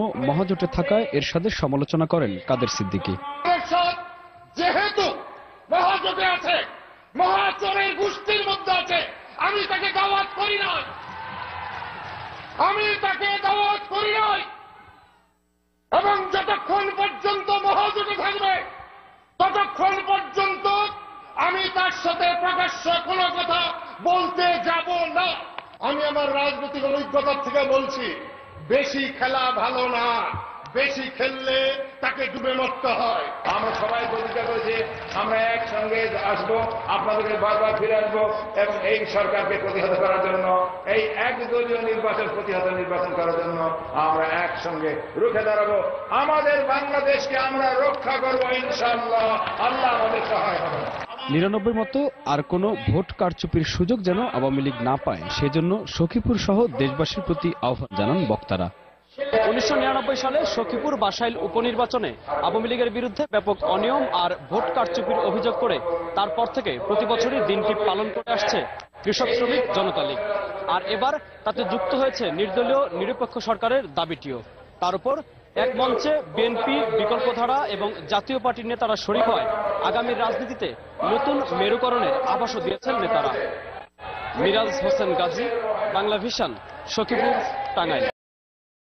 মহাজোটে থাকায় এরশাদের সমালোচনা করেন কাদের সিদ্দিকী। যেহেতু মহাজোটে আছে গোষ্ঠীর মধ্যে আছে, আমি তাকে দাওয়াত করি আমি তাকে দাওয়াত করি নাই। এবং যতক্ষণ পর্যন্ত মহাজোটে থাকবে, ততক্ষণ পর্যন্ত আমি তার সাথে প্রকাশ্য কোনো কথা বলতে যাব না। আমি আমার রাজনৈতিক অভিজ্ঞতার থেকে বলছি বেশি খেলা ভালো না, বেশি খেললে তাকে ডুবে মরতে হয়। আমরা সবাই প্রতিজ্ঞা করেছি আমরা একসঙ্গে আসব, আপনাদেরকে বারবার ফিরে আসব এবং এই সরকারকে প্রতিহত করার জন্য, এই একদলীয় নির্বাচন প্রতিহত নির্বাচন করার জন্য আমরা একসঙ্গে রুখে দাঁড়াবো। আমাদের বাংলাদেশকে আমরা রক্ষা করব ইনশাআল্লাহ। আল্লাহ আমাদের সহায় নিরানব্বই মতো আর কোনো ভোট কারচুপির সুযোগ যেন আওয়ামী লীগ না পায়, সেজন্য সখীপুর সহ দেশবাসীর প্রতি আহ্বান জানান বক্তারা। উনিশশো সালে সখীপুর বাসাইল উপনির্বাচনে আওয়ামী লীগের বিরুদ্ধে ব্যাপক অনিয়ম আর ভোট কারচুপির অভিযোগ করে তারপর থেকে প্রতি বছরই দিনটি পালন করে আসছে কৃষক শ্রমিক জনতা লীগ। আর এবার তাতে যুক্ত হয়েছে নির্দলীয় নিরপেক্ষ সরকারের দাবিটিও। তার উপর এক মঞ্চে বিএনপি, বিকল্পধারা এবং জাতীয় পার্টির নেতারা শরিক হয়। আগামী রাজনীতিতে নতুন মেরুকরণের আভাসও দিয়েছেন নেতারা। মিরাজ হোসেন গাজী, বাংলা ভিশন, সখীপুর, টাঙ্গাইল।